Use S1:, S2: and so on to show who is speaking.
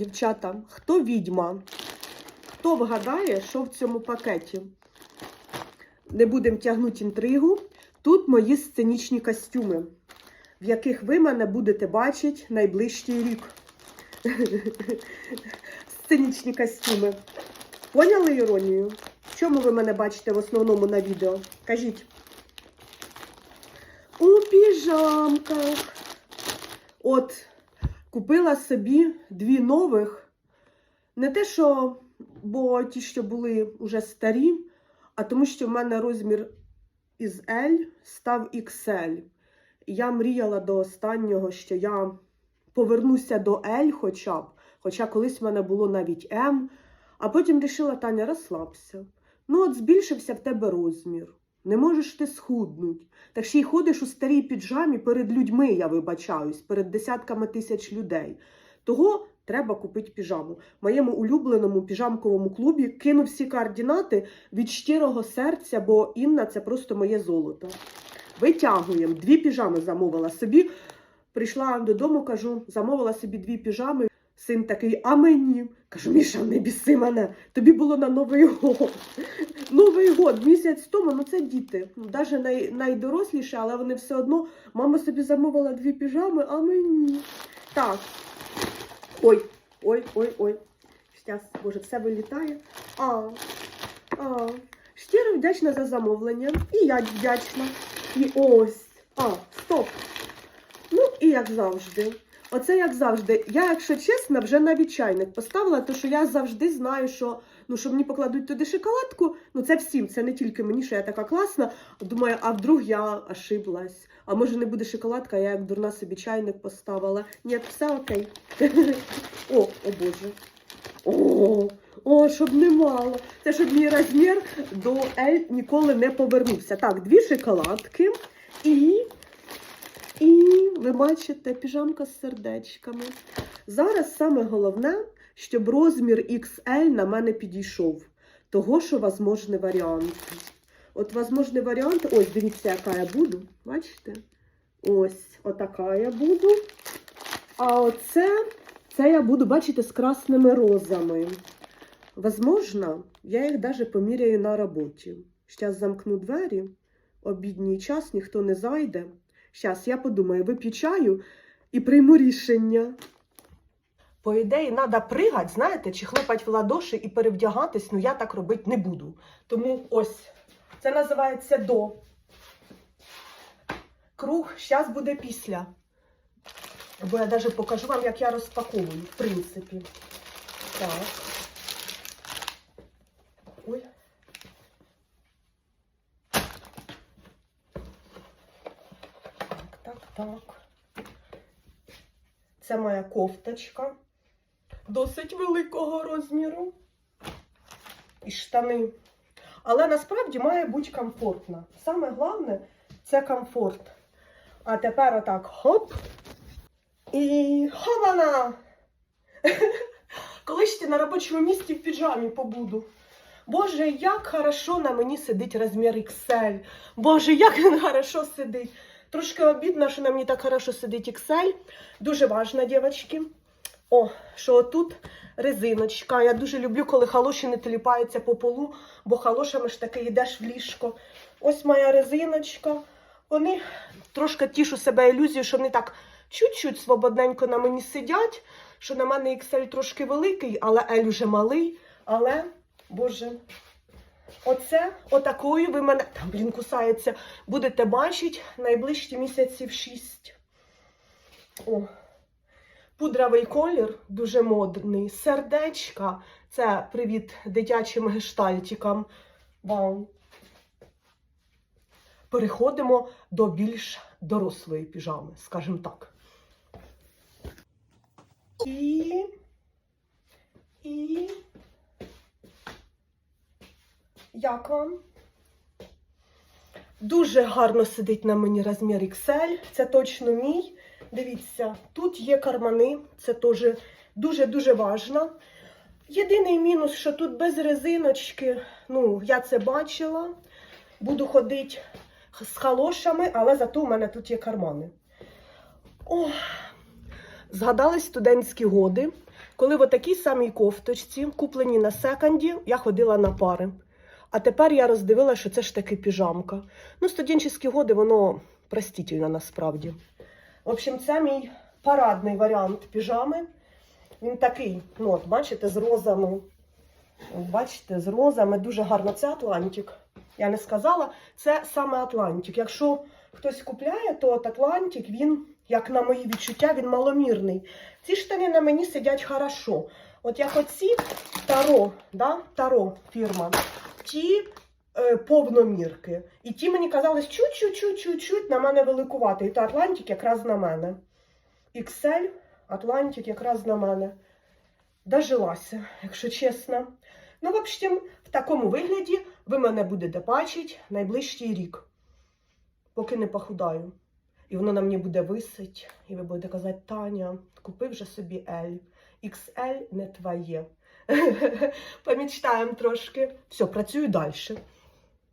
S1: Дівчата, хто відьма? Хто вгадає, що в цьому пакеті? Не будемо тягнути інтригу. Тут мої сценічні костюми, в яких ви мене будете бачити найближчий рік. Сценічні костюми. Поняли іронію? В чому ви мене бачите в основному на відео? Кажіть. У піжамках. От, купила собі дві нових. Не те, що, бо ті, що були вже старі, а тому, що в мене розмір із L став XL. Я мріяла до останнього, що я повернуся до L хоча б, хоча колись в мене було навіть М, а потім вирішила, Таня, розслабся. Ну, от збільшився в тебе розмір. Не можеш ти схуднуть. Так ще й ходиш у старій піджамі перед людьми, я вибачаюсь, перед десятками тисяч людей. Того треба купити піжаму. Моєму улюбленому піжамковому клубі кину всі координати від щирого серця, бо Інна це просто моє золото. Витягуємо. Дві піжами замовила собі. Прийшла додому, кажу, замовила собі дві піжами. Син такий, а мені? Кажу, Міша, не біси мене. Тобі було на Новий год. Год, місяць тому, ну це діти. Навіть най, найдоросліші, але вони все одно. Мама собі замовила дві піжами, а мені. Так. Ой, ой, ой, ой. Щас, боже, все вилітає. А, а. Щиро вдячна за замовлення. І я вдячна. І ось. А, стоп. Ну, і як завжди. Оце як завжди. Я, якщо чесно, вже навіть чайник поставила, тому що я завжди знаю, що ну, що мені покладуть туди шоколадку. Ну, це всім, це не тільки мені, що я така класна. Думаю, а вдруг я ошиблась. А може не буде шоколадка, я як дурна собі чайник поставила. Ні, все окей. О, о Боже. О, о, щоб не мало. Це щоб мій розмір до L ніколи не повернувся. Так, дві шоколадки і. І ви бачите піжамка з сердечками. Зараз саме головне, щоб розмір XL на мене підійшов. Того, що возможний варіант. От возможний варіант, ось дивіться, яка я буду. Бачите? Ось, отака я буду. А оце, це я буду, бачите, з красними розами. Возможно, я їх навіть поміряю на роботі. Зараз замкну двері, обідній час, ніхто не зайде. Зараз я подумаю, вип'ю чаю і прийму рішення. По ідеї, треба пригати, знаєте, чи хлопати в ладоші і перевдягатись, ну я так робити не буду. Тому ось, це називається до. Круг, зараз буде після. Бо я навіть покажу вам, як я розпаковую, в принципі. Так. Ой. Так. Це моя кофточка. Досить великого розміру. І штани. Але насправді має бути комфортно. Саме головне це комфорт. А тепер отак хоп. І хована! Коли ще на робочому місці в піджамі побуду. Боже, як хорошо на мені сидить розмір XL. Боже, як він хорошо сидить. Трошки обідно, що на мені так хорошо сидить XL. Дуже важно, дівчатки. О, що тут резиночка. Я дуже люблю, коли халоші не теліпаються по полу, бо халошами ж таки йдеш в ліжко. Ось моя резиночка. Вони трошки тішу себе ілюзію, що вони так чуть-чуть свободненько на мені сидять, що на мене XL трошки великий, але L вже малий. Але, боже, оце отакою ви мене, там, блін, кусається, будете бачити найближчі місяців 6. О, пудровий колір, дуже модний. Сердечка. Це привіт дитячим гештальтикам. Вау. Переходимо до більш дорослої піжами, скажімо так. І. І. Як вам? Дуже гарно сидить на мені розмір XL. Це точно мій. Дивіться, тут є кармани, це теж дуже-дуже важно. Єдиний мінус, що тут без резиночки, ну, я це бачила. Буду ходити з халошами, але зато у мене тут є кармани. О, згадали студентські годи, коли в такій самій кофточці, куплені на секонді, я ходила на пари. А тепер я роздивила, що це ж таки піжамка. Ну, студентські годи, воно простительно насправді. В общем, це мій парадний варіант піжами. Він такий, ну от, бачите, з розами. Бачите, з розами. Дуже гарно. Це Атлантик. Я не сказала, це саме Атлантик. Якщо хтось купляє, то от Атлантик, він, як на мої відчуття, він маломірний. Ці штани на мені сидять хорошо. От як оці Таро, да? Таро фірма, ті е, повномірки. І ті мені казалось чуть-чуть-чуть-чуть на мене великувати. І то Атлантик якраз на мене. XL, Атлантик якраз на мене. Дожилася, якщо чесно. Ну, в общем, в такому вигляді ви мене будете бачити найближчий рік, поки не похудаю. І воно на мені буде висить, і ви будете казати, Таня, купи вже собі L. XL не твоє. Помічтаємо трошки. Все, працюю далі.